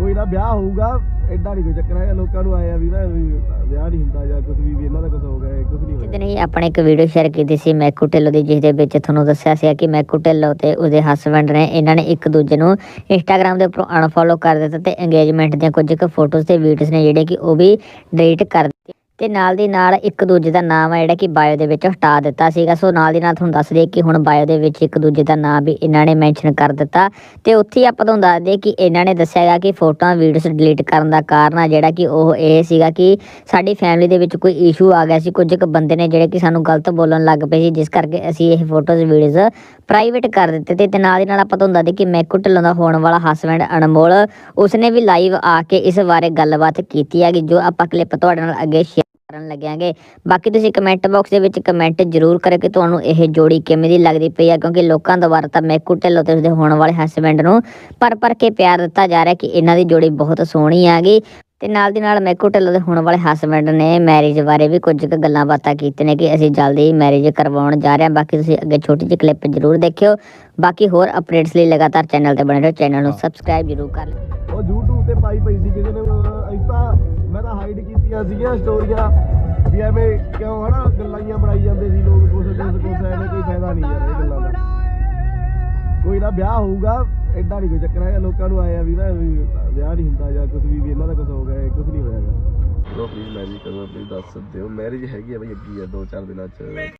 ਕੋਈ ਨਾ ਵਿਆਹ ਹੋਊਗਾ ਐਡਾ ਨਹੀਂ ਕੋਈ ਚੱਕਰ ਹੈਗਾ, ਲੋਕਾਂ ਨੂੰ ਆਇਆ ਵੀ ਨਾ ਵਿਆਹ ਨਹੀਂ ਹੁੰਦਾ ਜਾਂ ਕੁਝ ਵੀ ਇਹਨਾਂ ਦਾ ਕੁਝ ਹੋ ਗਿਆ ਕੁਝ ਨਹੀਂ ਹੋਇਆ। ਦਿਨ ਹੀ ਆਪਣੇ ਇੱਕ ਵੀਡੀਓ ਸ਼ੇਅਰ ਕੀਤੀ ਸੀ ਮੈਕੂ ਢਿੱਲੋਂ ਦੀ ਜਿਸ ਦੇ ਵਿੱਚ ਤੁਹਾਨੂੰ ਦੱਸਿਆ ਸੀ ਕਿ ਮੈਕੂ ਢਿੱਲੋਂ ਤੇ ਉਹਦੇ ਹਸਬੰਡ ਨੇ ਇਹਨਾਂ ਨੇ ਇੱਕ ਦੂਜੇ ਨੂੰ ਇੰਸਟਾਗ੍ਰam ਦੇ ਉੱਪਰੋਂ ਅਨਫੋਲੋ ਕਰ ਦਿੱਤਾ ਤੇ ਇੰਗੇਜਮੈਂਟ ਦੀਆਂ ਕੁਝ ਕੁ ਫੋਟੋਜ਼ ਤੇ ਵੀਡੀਓਜ਼ ਨੇ ਜਿਹੜੇ ਕਿ ਉਹ ਵੀ ਡਿਲੀਟ ਕਰ ਦਿੱਤੇ। ਤੇ ਨਾਲ ਦੀ ਨਾਲ ਇੱਕ ਦੂਜੇ ਦਾ ਨਾਮ ਆ ਜਿਹੜਾ ਕਿ ਬਾਇਓ ਦੇ ਵਿੱਚ ਹਟਾ ਦਿੱਤਾ ਸੀਗਾ। ਸੋ ਨਾਲ ਦੀ ਨਾਲ ਤੁਹਾਨੂੰ ਦੱਸ ਦਈਏ ਕਿ ਹੁਣ ਬਾਇਓ ਦੇ ਵਿੱਚ ਇੱਕ ਦੂਜੇ ਦਾ ਨਾਮ ਵੀ ਇਹਨਾਂ ਨੇ ਮੈਂਸ਼ਨ ਕਰ ਦਿੱਤਾ। ਤੇ ਉੱਥੇ ਹੀ ਆਪਾਂ ਤੁਹਾਨੂੰ ਦੱਸ ਦਈਏ ਕਿ ਇਹਨਾਂ ਨੇ ਦੱਸਿਆ ਹੈਗਾ ਕਿ ਫੋਟੋਆਂ ਵੀਡੀਓਜ਼ ਡਿਲੀਟ ਕਰਨ ਦਾ ਕਾਰਨ ਆ ਜਿਹੜਾ ਕਿ ਉਹ ਇਹ ਸੀਗਾ ਕਿ ਸਾਡੀ ਫੈਮਿਲੀ ਦੇ ਵਿੱਚ ਕੋਈ ਇਸ਼ੂ ਆ ਗਿਆ ਸੀ। ਕੁਝ ਕੁ ਬੰਦੇ ਨੇ ਜਿਹੜੇ ਕਿ ਸਾਨੂੰ ਗਲਤ ਬੋਲਣ ਲੱਗ ਪਏ ਸੀ, ਜਿਸ ਕਰਕੇ ਅਸੀਂ ਇਹ ਫੋਟੋਜ਼ ਵੀਡੀਓਜ਼ ਪ੍ਰਾਈਵੇਟ ਕਰ ਦਿੱਤੇ ਤੇ ਤੇ ਨਾਲ ਦੀ ਨਾਲ ਆਪਾਂ ਤੁਹਾਨੂੰ ਦੱਸ ਦਈਏ ਕਿ ਮੈਕੂ ਢਿੱਲੋਂ ਦਾ ਹੋਣ ਵਾਲਾ ਹਸਬੈਂਡ ਅਨਮੋਲ, ਉਸਨੇ ਵੀ ਲਾਈਵ ਆ ਕੇ ਇਸ ਬਾਰੇ ਗੱਲਬਾਤ ਕੀਤੀ ਹੈਗੀ, ਜੋ ਆਪਾਂ ਕਲਿੱਪ ਤੁਹਾਡੇ ਨਾਲ ਅੱਗੇ ਸ਼ੇਅਰ ਕਰਨ ਲੱਗਿਆਂਗੇ। ਬਾਕੀ ਤੁਸੀਂ ਕਮੈਂਟ ਬਾਕਸ ਦੇ ਵਿੱਚ ਕਮੈਂਟ ਜ਼ਰੂਰ ਕਰਿਓ ਕਿ ਤੁਹਾਨੂੰ ਇਹ ਜੋੜੀ ਕਿਵੇਂ ਦੀ ਲੱਗਦੀ ਪਈ ਆ ਕਿਉਂਕਿ ਲੋਕਾਂ ਦੁਆਰਾ ਤਾਂ ਮੈਕੂ ਢਿੱਲੋਂ ਤੇ ਉਸਦੇ ਹੋਣ ਵਾਲੇ ਹਸਬੈਂਡ ਨੂੰ ਪਰ ਪਰ ਕੇ ਪਿਆਰ ਦਿੱਤਾ ਜਾ ਰਿਹਾ ਕਿ ਇਹਨਾਂ ਦੀ ਜੋੜੀ ਬਹੁਤ ਸੋਹਣੀ ਆਗੀ ਤੇ ਨਾਲ ਦੀ ਨਾਲ ਮੈਕੂ ਢਿੱਲੋਂ ਦੇ ਹੋਣ ਵਾਲੇ ਹਸਬੈਂਡ ਨੇ ਮੈਰਿਜ ਬਾਰੇ ਵੀ ਕੁਝ ਕੁ ਗੱਲਾਂ ਬਾਤਾਂ ਕੀਤੀਆਂ ਨੇ ਕਿ ਅਸੀਂ ਜਲਦੀ ਹੀ ਮੈਰਿਜ ਕਰਵਾਉਣ ਜਾ ਰਹੇ ਹਾਂ। ਬਾਕੀ ਤੁਸੀਂ ਅੱਗੇ ਛੋਟੀ ਜਿਹੀ ਕਲਿੱਪ ਜ਼ਰੂਰ ਦੇਖਿਓ। ਬਾਕੀ ਹੋਰ ਅਪਡੇਟਸ ਲਈ ਲਗਾਤਾਰ ਚੈਨਲ ਤੇ ਬਣੇ ਰਹੋ। ਚੈਨਲ ਨੂੰ ਸਬਸਕ੍ਰਾਈਬ ਜ਼ਰੂਰ ਕਰ ਲਿਓ। ਉਹ YouTube ਤੇ ਪਾਈ ਪਈ ਸੀ ਕਿਸੇ ਨੇ ਮੈਂ ਤਾਂ ਹਾਈਡ ਕੀਤੀਆਂ ਸੀਗੀਆਂ ਸਟੋਰੀਆਂ ਵੀ ਐਵੇਂ ਕਿਉਂ ਹਨਾ ਗੱਲਾਂ ਹੀ ਬਣਾਈ ਜਾਂਦੇ ਸੀ ਲੋਕ, ਕੁਛ ਕੁਛ ਕੁਛ ਐਵੇਂ ਕੋਈ ਫਾਇਦਾ ਨਹੀਂ ਯਾਰ ਇਹ ਗੱਲਾਂ ਦਾ। ਕੋਈ ਨਾ ਵਿਆਹ ਹੋਊਗਾ ਐਡਾ ਨਹੀਂ ਕੋਈ ਚੱਕਰ ਹੈਗਾ, ਲੋਕਾਂ ਨੂੰ ਆਇਆ ਵੀ ਨਾ ਵੀ ਵਿਆਹ ਨਹੀਂ ਹੁੰਦਾ ਜਾਂ ਕੁਝ ਵੀ ਵੀ ਇਹਨਾਂ ਦਾ ਕੁਝ ਹੋ ਗਿਆ ਕੁਝ ਨਹੀਂ ਹੋਇਆਗਾ ਲੋ ਪਲੀਜ਼ ਮੈਰਿਜ ਕਰੋ ਪਲੀਜ਼ ਦੱਸ ਦਿਓ। ਮੈਰਿਜ ਹੈਗੀ ਆ ਬਈ ਅੱਗੀ ਆ 2-4 ਦਿਨਾਂ ਚ।